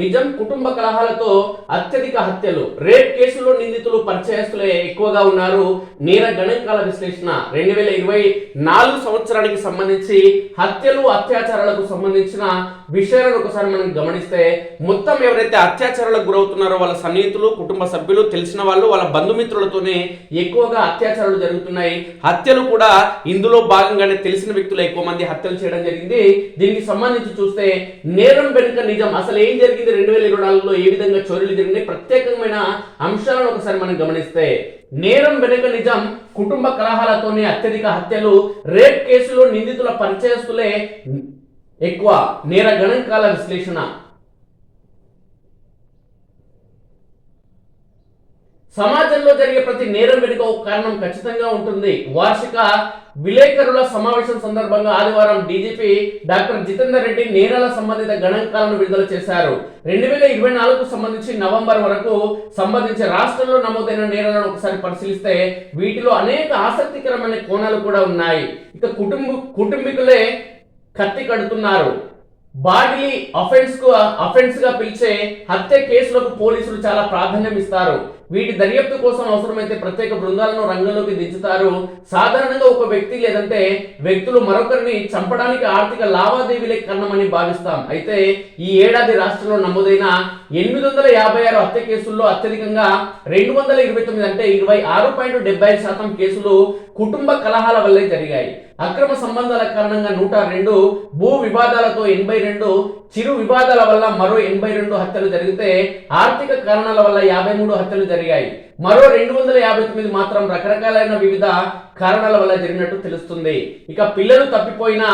నిజం కుటుంబ కలహాలతో అత్యధిక హత్యలు రేప్ కేసులో నిందితులు పరిచయస్తులే ఎక్కువగా ఉన్నారు. నేర గణాంకాల విశ్లేషణ రెండు వేల ఇరవై నాలుగు సంవత్సరానికి సంబంధించి హత్యలు అత్యాచారాలకు సంబంధించిన విషయాలను ఒకసారి మనం గమనిస్తే మొత్తం ఎవరైతే అత్యాచారాలకు గురవుతున్నారో వాళ్ళ సన్నిహితులు కుటుంబ సభ్యులు తెలిసిన వాళ్ళు వాళ్ళ బంధుమిత్రులతోనే ఎక్కువగా అత్యాచారాలు జరుగుతున్నాయి. హత్యలు కూడా ఇందులో భాగంగానే తెలిసిన వ్యక్తులు ఎక్కువ మంది హత్యలు చేయడం జరిగింది. దీనికి సంబంధించి చూస్తే నేరం వెనుక నిజం అసలు ఏం జరిగింది రెండు వేల ఇరవై నాలుగులో? ఏ విధంగా చోరీలు జరిగినాయి? ప్రత్యేకమైన అంశాలను ఒకసారి మనం గమనిస్తే నేరం వెనుక నిజం కుటుంబ కలహాలతోనే అత్యధిక హత్యలు రేప్ కేసులో నిందితుల పరిచయస్తులే ఎక్కువ. నేర గణాంకాల విశ్లేషణ. సమాజంలో జరిగే ప్రతి నేరం వెనుక ఒక కారణం ఖచ్చితంగా ఉంటుంది. వార్షిక విలేకరుల సమావేశం సందర్భంగా ఆదివారం డీజీపీ డాక్టర్ జితేందర్ రెడ్డి నేరాల సంబంధిత గణాంకాలను విడుదల చేశారు. రెండు వేల ఇరవై నాలుగుకు సంబంధించి నవంబర్ వరకు సంబంధించి రాష్ట్రంలో నమోదైన నేరాలను ఒకసారి పరిశీలిస్తే వీటిలో అనేక ఆసక్తికరమైన కోణాలు కూడా ఉన్నాయి. ఇక కుటుంబ కుటుంబీకులే కత్తి కడుతున్నారు. బాడీ అఫెన్స్కు అఫెన్స్గా పిలిచే హత్య కేసులకు పోలీసులు చాలా ప్రాధాన్యం ఇస్తారు. వీటి దర్యాప్తు కోసం అవసరమైతే ప్రత్యేక బృందాలను రంగంలోకి దించుతారు. సాధారణంగా ఒక వ్యక్తి లేదంటే వ్యక్తులు మరొకరిని చంపడానికి ఆర్థిక లావాదేవీలే కన్నమని భావిస్తాం. అయితే ఈ ఏడాది రాష్ట్రంలో నమోదైన ఎనిమిది వందల యాభై ఆరు హత్య కేసుల్లో అత్యధికంగా రెండు వందల ఇరవై తొమ్మిది అంటే ఇరవై ఆరు పాయింట్ డెబ్బై ఐదు శాతం కేసులు కుటుంబ కలహాల వల్లే జరిగాయి. అక్రమ సంబంధాల కారణంగా నూట రెండు భూ వివాదాలతో ఎనభై రెండు చిరు వివాదాల వల్ల మరో ఎనభై రెండు హత్యలు జరిగితే ఆర్థిక కారణాల వల్ల యాభై మూడు హత్యలు జరిగాయి. మరో రెండు వందల యాభై తొమ్మిది మాత్రం రకరకాలైన వివిధ కారణాల వల్ల జరిగినట్టు తెలుస్తుంది. ఇక పిల్లలు తప్పిపోయిన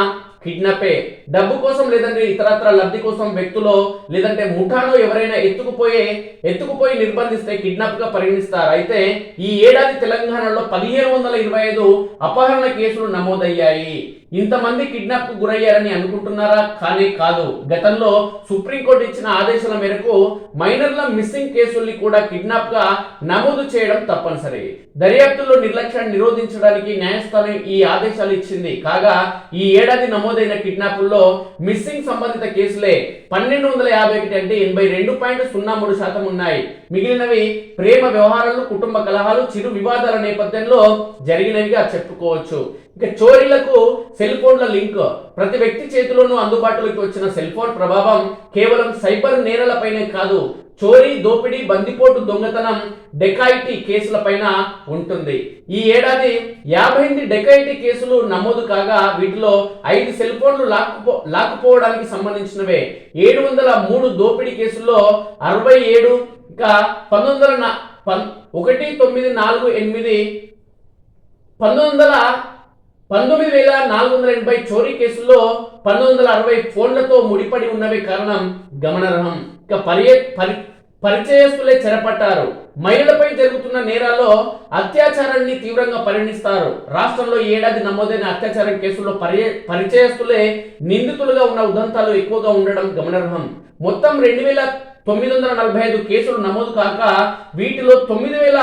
కిడ్నాపే డబ్బు కోసం లేదంటే ఇతరత్ర లబ్ధి కోసం వ్యక్తులు లేదంటే ముఠాను ఎవరైనా ఎత్తుకుపోయే ఎత్తుకుపోయి నిర్బంధిస్తే కిడ్నాప్గా పరిగణిస్తారు. అయితే ఈ ఏడాది తెలంగాణలో పదిహేను వందల ఇరవై ఐదు అపహరణ కేసులు నమోదయ్యాయి. ఇంతమంది కిడ్నాప్కు గురయ్యారని అనుకుంటున్నారా? కానీ కాదు. గతంలో సుప్రీంకోర్టు ఇచ్చిన ఆదేశాల మేరకు మైనర్ల మిస్సింగ్ కేసుల్ని కూడా కిడ్నాప్గా నమోదు చేయడం తప్పనిసరి. దర్యాప్తులో నిర్లక్ష్యాన్ని నిరోధించడానికి న్యాయస్థానం ఈ ఆదేశాలు ఇచ్చింది. కాగా ఈ ఏడాది నమోదైన కిడ్నాపుల్లో మిస్సింగ్ సంబంధిత కేసులే పన్నెండు వందల యాభై ఒకటి అంటే ఎనభై రెండు పాయింట్ సున్నా మూడు శాతం ఉన్నాయి. మిగిలినవి ప్రేమ వ్యవహారాలు కుటుంబ కలహాలు చిరు వివాదాల నేపథ్యంలో జరిగినవిగా చెప్పుకోవచ్చు. ఇక చోరీలకు సెల్ ఫోన్ల లింక్ ప్రతి వ్యక్తి చేతిలోనూ అందుబాటులోకి వచ్చిన సెల్ ఫోన్ ప్రభావం కేవలం సైబర్ నేరాలపైనే కాదు చోరీ దోపిడీ బందిపోటు దొంగతనం డెకాయిటీ కేసులపైన ఉంటుంది. ఈ ఏడాది యాభై ఎనిమిది డెకాయిటీ కేసులు నమోదు కాగా వీటిలో ఐదు సెల్ ఫోన్లు లాక్కుపో లాక్కుపోవడానికి సంబంధించినవే. ఏడు వందల మూడు దోపిడీ కేసుల్లో అరవై ఏడు ఇంకా పంతొమ్మిది వందల ఒకటి తొమ్మిది నాలుగు ఎనిమిది పంతొమ్మిది వందల పంతొమ్మిది వేల నాలుగు వందల ఎనభై చోరీ కేసుల్లో పంతొమ్మిది వందల అరవై ఫోన్లతో ముడిపడి ఉన్నవి కారణం గమనార్హం. ఇక పరి పరి పరిచయస్తులే చెరపట్టారు. మహిళలపై జరుగుతున్న నేరాల్లో అత్యాచారాన్ని తీవ్రంగా పరిగణిస్తారు. రాష్ట్రంలో ఈ ఏడాది నమోదైన అత్యాచారం కేసుల్లో పరి పరిచయస్తులే నిందితులుగా ఉన్న ఉదంతాలు ఎక్కువగా ఉండడం గమనార్హం. మొత్తం రెండు వేల తొమ్మిది వందల నలభై ఐదు కేసులు నమోదు కాక వీటిలో తొమ్మిది వేల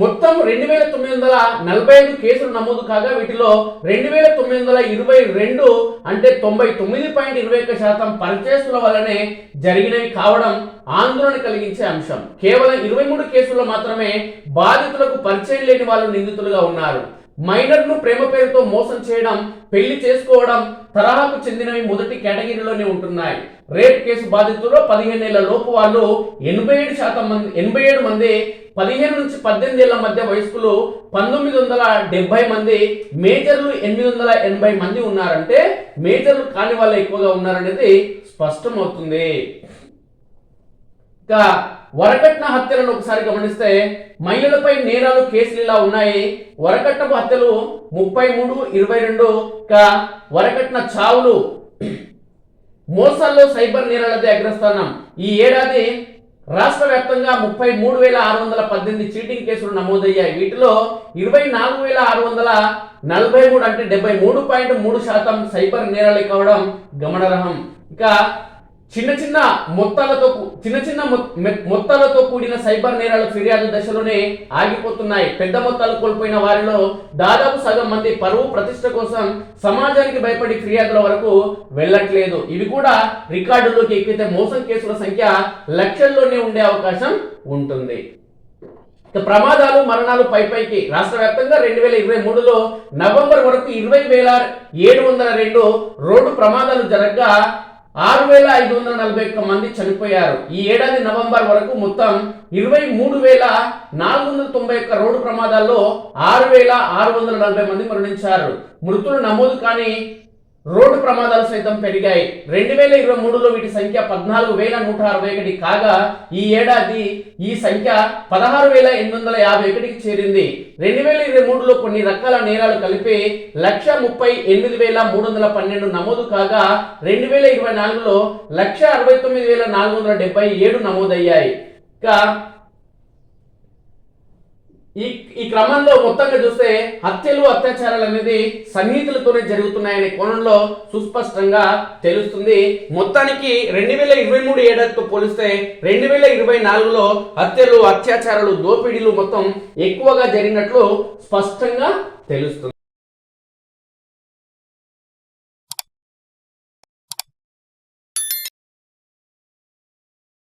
మొత్తం రెండు వేల తొమ్మిది వందల నలభై ఐదు కేసులు నమోదు కాగా వీటిలో రెండు వేల తొమ్మిది వందల ఇరవై రెండు అంటే తొంభై తొమ్మిది పాయింట్ ఇరవై ఒక్క శాతం పరిచేస్తుల వల్లనే జరిగినవి కావడం ఆందోళన కలిగించే అంశం. కేవలం ఇరవై మూడు కేసుల్లో మాత్రమే బాధితులకు పరిచయం లేని వాళ్ళు నిందితులుగా ఉన్నారు. మైనర్ను ప్రేమ పేరుతో మోసం చేయడం పెళ్ళి చేసుకోవడం తరహాకు చెందినవి మొదటి కేటగిరీలోనే ఉంటున్నాయి. రేప్ కేసు బాధితుల్లో పదిహేను ఏళ్ళ లోపు వాళ్ళు ఎనభై ఏడు శాతం మంది ఎనభై ఏడు మంది పదిహేను నుంచి పద్దెనిమిది ఏళ్ళ మధ్య వయస్కులు పంతొమ్మిది వందల డెబ్బై మంది మేజర్లు ఎనిమిది వందల ఎనభై మంది ఉన్నారంటే మేజర్లు కాని వాళ్ళు ఎక్కువగా ఉన్నారనేది స్పష్టమవుతుంది. ఇంకా వరకట్న హత్యలను ఒకసారి గమనిస్తే మహిళలపై నేరాలు కేసులు ఇలా ఉన్నాయి. వరకట్నపు హత్యలు ముప్పై మూడు ఇరవై రెండు ఇంకా వరకట్న చావులు. మోసాల్లో సైబర్ నేరాలదే అగ్రస్థానం. ఈ ఏడాది రాష్ట్ర వ్యాప్తంగా ముప్పై మూడు వేల ఆరు వందల పద్దెనిమిది చీటింగ్ కేసులు నమోదయ్యాయి. వీటిలో ఇరవై నాలుగు వేల ఆరు వందల నలభై మూడు అంటే డెబ్బై మూడు పాయింట్ మూడు శాతం సైబర్ నేరాలు కావడం గమనార్హం. ఇక చిన్న చిన్న మొత్తాలతో చిన్న చిన్న మొత్తాలతో కూడిన సైబర్ నేరాల ఫిర్యాదు దశలోనే ఆగిపోతున్నాయి. పెద్ద మొత్తాలు కోల్పోయిన వారిలో దాదాపు సగం మంది పరువు ప్రతిష్ట కోసం సమాజానికి భయపడి ఫిర్యాదుల వరకు వెళ్ళట్లేదు. ఇవి కూడా రికార్డుల్లోకి ఎక్కితే మోసం కేసుల సంఖ్య లక్షల్లోనే ఉండే అవకాశం ఉంటుంది. ప్రమాదాలు మరణాలు పై పైకి. రాష్ట్ర వ్యాప్తంగా రెండు వేల ఇరవై మూడులో నవంబర్ వరకు ఇరవై వేల ఏడు వందల రెండు రోడ్డు ప్రమాదాలు జరగగా ఆరు వేల ఐదు వందల నలభై ఒక్క మంది చనిపోయారు. ఈ ఏడాది నవంబర్ వరకు మొత్తం ఇరవై మూడు వేల నాలుగు వందల తొంభై ఒక్క రోడ్డు ప్రమాదాల్లో ఆరు వేల ఆరు వందల నలభై మంది మరణించారు. మృతులు నమోదు కానీ రోడ్డు ప్రమాదాలు సైతం పెరిగాయి. రెండు వేల ఇరవై మూడులో వీటి సంఖ్య పద్నాలుగు వేల నూట అరవై ఒకటి కాగా ఈ ఏడాది ఈ సంఖ్య పదహారు వేల ఎనిమిది వందల యాభై ఒకటికి చేరింది. రెండు వేల ఇరవై మూడులో కొన్ని రకాల నేరాలు కలిపి లక్ష ముప్పై ఎనిమిది వేల మూడు వందల పన్నెండు నమోదు కాగా రెండు వేల ఇరవై నాలుగులో లక్ష అరవై తొమ్మిది వేల నాలుగు వందల డెబ్బై ఏడు నమోదయ్యాయి. ఈ ఈ క్రమంలో మొత్తంగా చూస్తే హత్యలు అత్యాచారాలు అనేది సన్నిహితులతోనే జరుగుతున్నాయనే కోణంలో సుస్పష్టంగా తెలుస్తుంది. మొత్తానికి రెండు వేల ఇరవై మూడు ఏడాదితో పోలిస్తే రెండు వేల ఇరవై నాలుగులో హత్యలు అత్యాచారాలు దోపిడీలు మొత్తం ఎక్కువగా జరిగినట్లు స్పష్టంగా తెలుస్తుంది.